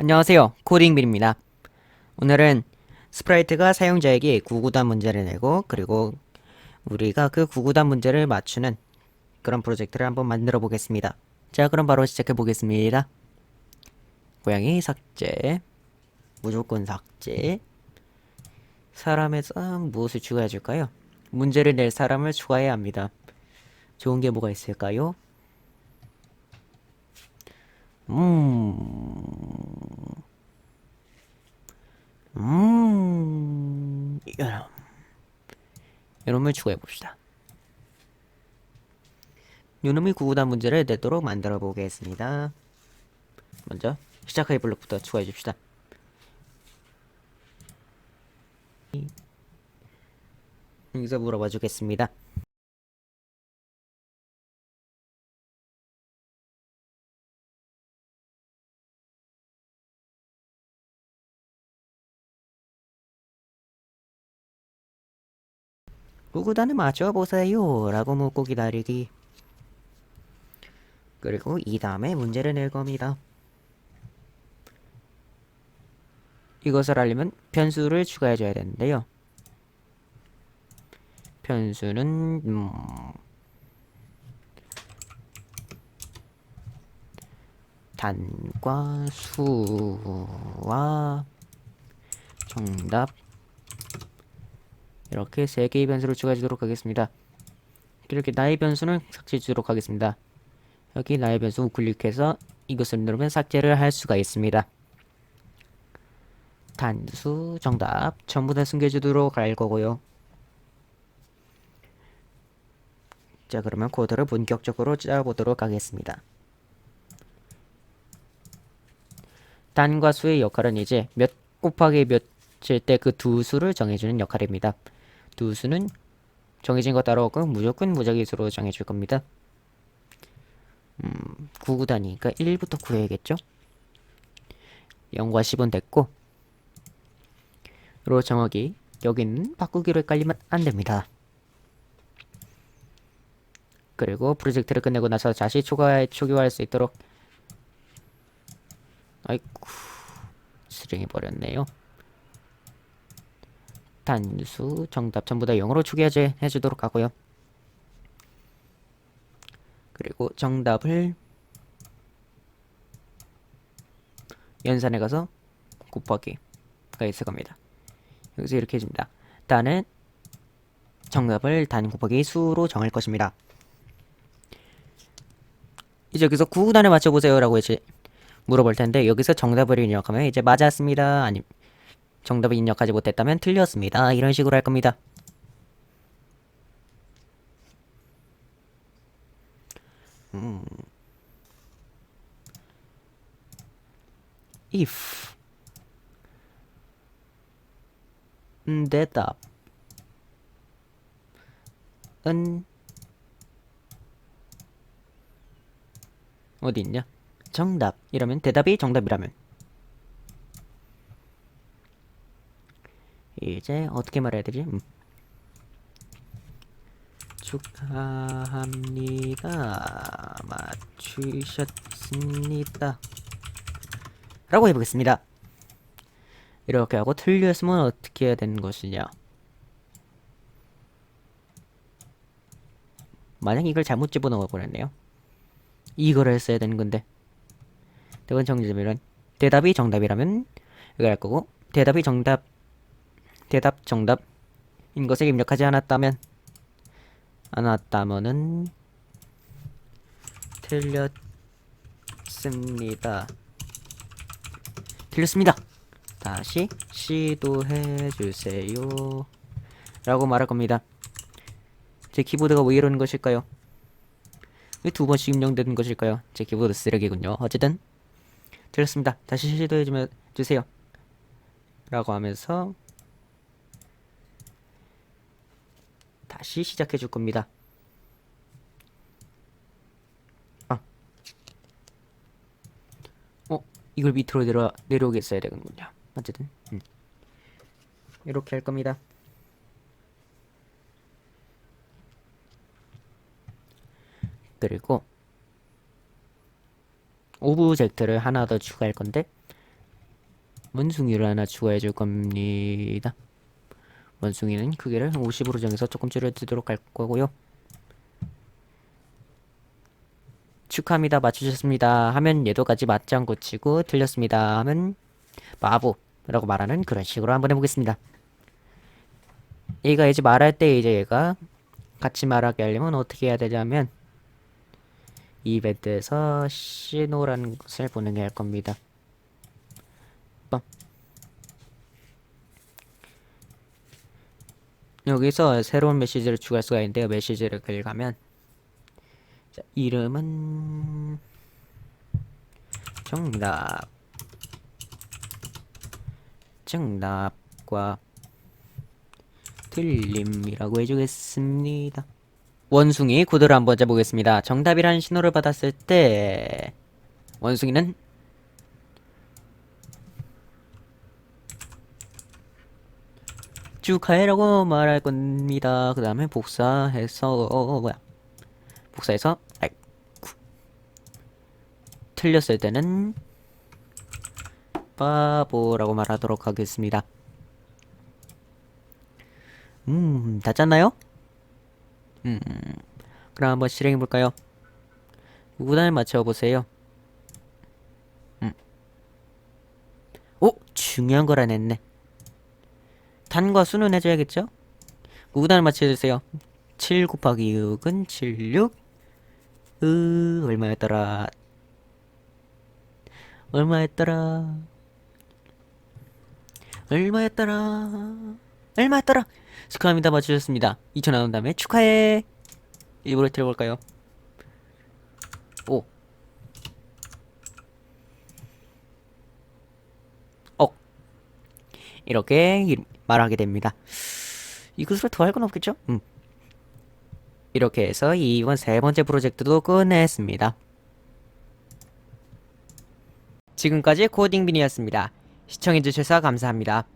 안녕하세요. 코딩빌입니다. 오늘은 스프라이트가 사용자에게 구구단 문제를 내고 그리고 우리가 그 구구단 문제를 맞추는 그런 프로젝트를 한번 만들어 보겠습니다. 자, 그럼 바로 시작해 보겠습니다. 고양이 삭제, 무조건 삭제, 사람에서 무엇을 추가해 줄까요? 문제를 낼 사람을 추가해야 합니다. 좋은 게 뭐가 있을까요? 음, 음, 이런, 이놈을 추가해 봅시다. 이놈이 구구단 문제를 내도록 만들어 보겠습니다. 먼저 시작하기 블록부터 추가해 줍시다. 여기서 물어봐 주겠습니다. 구구단을 맞춰보세요 라고 묻고 기다리기. 그리고 이 다음에 문제를 낼 겁니다. 이것을 알려면 변수를 추가해 줘야 되는데요. 변수는 음, 단과 수와 정답 이렇게 세 개의 변수를 추가해 주도록 하겠습니다. 이렇게 나의 변수는 삭제해 주도록 하겠습니다. 여기 나의 변수 우클릭해서 이것을 누르면 삭제를 할 수가 있습니다. 단수, 정답 전부 다 숨겨 주도록 할 거고요. 자, 그러면 코드를 본격적으로 짜보도록 하겠습니다. 단과 수의 역할은 이제 몇 곱하기 몇일 때 그 두 수를 정해주는 역할입니다. 두 수는 정해진 거 따로 없고 무조건 무작위 수로 정해줄 겁니다. 음, 9구단이니까 1부터 구해야겠죠? 0과 10은 됐고 로 정하기 여기는 바꾸기로 헷갈리면 안 됩니다. 그리고 프로젝트를 끝내고 나서 다시 초과, 초기화할 수 있도록 아이쿠 실행해 버렸네요. 단수 정답 전부 다 0으로 추계해 해주도록 하고요. 그리고 정답을 연산해 가서 곱하기가 있을 겁니다. 여기서 이렇게 해줍니다. 단은 정답을 단 곱하기 수로 정할 것입니다. 이제 여기서 구단을 맞춰보세요 라고 이제 물어볼 텐데 여기서 정답을 입력하면 이제 맞았습니다 아니 정답을 입력하지 못했다면 틀렸습니다. 이런 식으로 할 겁니다. 음. if. 음, 대답. 은. 어디 있냐? 정답. 이러면 대답이 정답이라면 이제 어떻게 말해야 되지? 음. 축하합니다. 맞추셨습니다. 라고 해보겠습니다. 이렇게 하고 틀렸으면 어떻게 해야 되는 것이냐? 만약 이걸 잘못 집어넣어 버렸네요. 이거를 했어야 되는 건데. 대건 정답이란 대답이 정답이라면 이걸 할 거고 대답이 정답 대답 정답인 것을 입력하지 않았다면 않았다면은 틀렸습니다. 틀렸습니다. 다시 시도해 주세요. 라고 말할 겁니다. 제 키보드가 왜 이러는 것일까요? 왜 두 번씩 입력되는 것일까요? 제 키보드 쓰레기군요. 어쨌든 틀렸습니다. 다시 시도해 주세요. 라고 하면서 다시 시작해 줄 겁니다. 아. 어, 이걸 밑으로 내려 내려오겠어야 되는군요. 어쨌든 음. 이렇게 할 겁니다. 그리고 오브젝트를 하나 더 추가할 건데 원숭이를 하나 추가해 줄 겁니다. 원숭이는 크기를 50으로 정해서 조금 줄여주도록 할 거고요. 축하합니다. 맞추셨습니다. 하면 얘도 같이 않고 치고 틀렸습니다. 하면 바보라고 말하는 그런 식으로 한번 해보겠습니다. 얘가 이제 말할 때 이제 얘가 같이 말하게 하려면 어떻게 해야 되냐면 이벤트에서 신호라는 것을 보내게 할 겁니다. 빰. 여기서 새로운 메시지를 추가할 수가 있는데요. 메시지를 클릭하면 자, 이름은 정답 정답과 틀림이라고 해주겠습니다. 원숭이 코드를 한번 짜보겠습니다. 정답이라는 신호를 받았을 때 원숭이는 축하해라고 말할 겁니다. 그 다음에 복사해서 어, 뭐야 복사해서 아이쿠. 틀렸을 때는 바보라고 말하도록 하겠습니다. 음, 다 짰나요? 음, 그럼 한번 실행해 볼까요? 구단을 맞춰보세요. 음. 오, 중요한 걸 안 했네. 단과 수는 해줘야겠죠? 구단을 맞춰주세요. 7 곱하기 6은 76. 으, 얼마였더라? 얼마였더라? 얼마였더라? 얼마였더라? 축하합니다. 맞추셨습니다. 2천 나온 다음에 축하해. 일부러 들어볼까요? 오. 어. 이렇게 이- 말하게 됩니다. 이것으로 더할 건 없겠죠? 음. 이렇게 해서 이번 세 번째 프로젝트도 끝냈습니다. 지금까지 코딩빈이었습니다. 시청해주셔서 감사합니다.